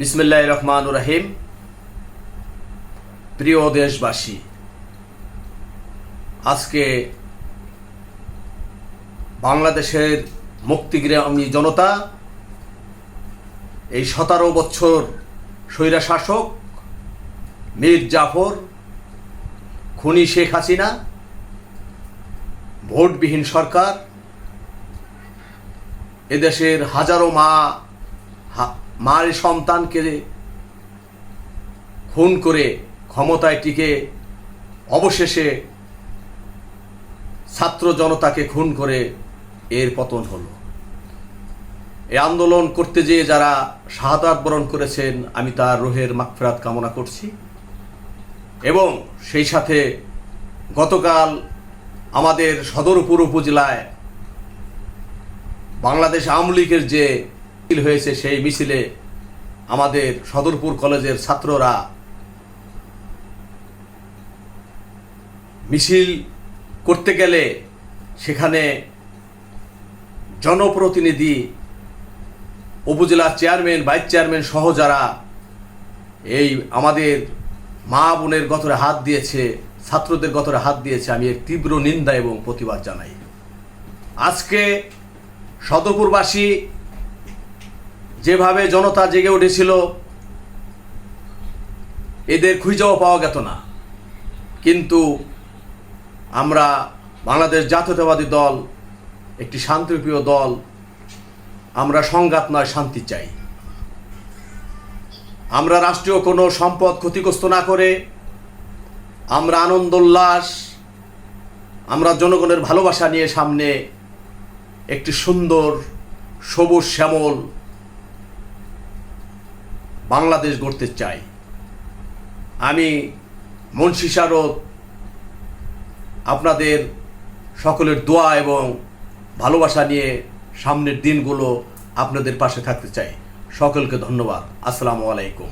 বিসমিল্লাহ রহমান রাহিম প্রিয় দেশবাসী, আজকে বাংলাদেশের মুক্তিগ্রামী জনতা, এই সতেরো বছর স্বৈরা শাসক মীর জাফর, খুনি শেখ হাসিনা, ভোটবিহীন সরকার, এদেশের হাজারো মা মার সন্তানকে খুন করে ক্ষমতায় টিকে, অবশেষে ছাত্র জনতাকে খুন করে এর পতন হলো। এই আন্দোলন করতে যেয়ে যারা শাহাদাত বরণ করেছেন, আমি তার রোহের মাগফিরাত কামনা করছি। এবং সেই সাথে গতকাল আমাদের সদরপুর উপজেলায় বাংলাদেশ আওয়ামী লীগের যে মিছিল হয়েছে সেই মিছিলে আমাদের সদরপুর কলেজের ছাত্ররা মিছিল করতে গেলে সেখানে জনপ্রতিনিধি, উপজেলা চেয়ারম্যান, ভাইস চেয়ারম্যান সহ যারা এই আমাদের মা বোনের গতরে হাত দিয়েছে, ছাত্রদের গতরে হাত দিয়েছে, আমি এর তীব্র নিন্দা এবং প্রতিবাদ জানাই। আজকে সদরপুরবাসী যেভাবে জনতা জেগে উঠেছিল, এদের খুঁজেও পাওয়া গেত না। কিন্তু আমরা বাংলাদেশ জাতীয়তাবাদী দল, একটি শান্তিপ্রিয় দল, আমরা সংঘাত নয়, শান্তি চাই। আমরা রাষ্ট্রীয় কোনো সম্পদ ক্ষতিগ্রস্ত না করে, আমরা আনন্দ উল্লাস, আমরা জনগণের ভালোবাসা নিয়ে সামনে একটি সুন্দর, সবুজ, শ্যামল বাংলাদেশ গড়তে চাই। আমি মনসী শারদ, আপনাদের সকলের দোয়া এবং ভালোবাসা নিয়ে সামনের দিনগুলো আপনাদের পাশে থাকতে চাই। সকলকে ধন্যবাদ। আসসালামু আলাইকুম।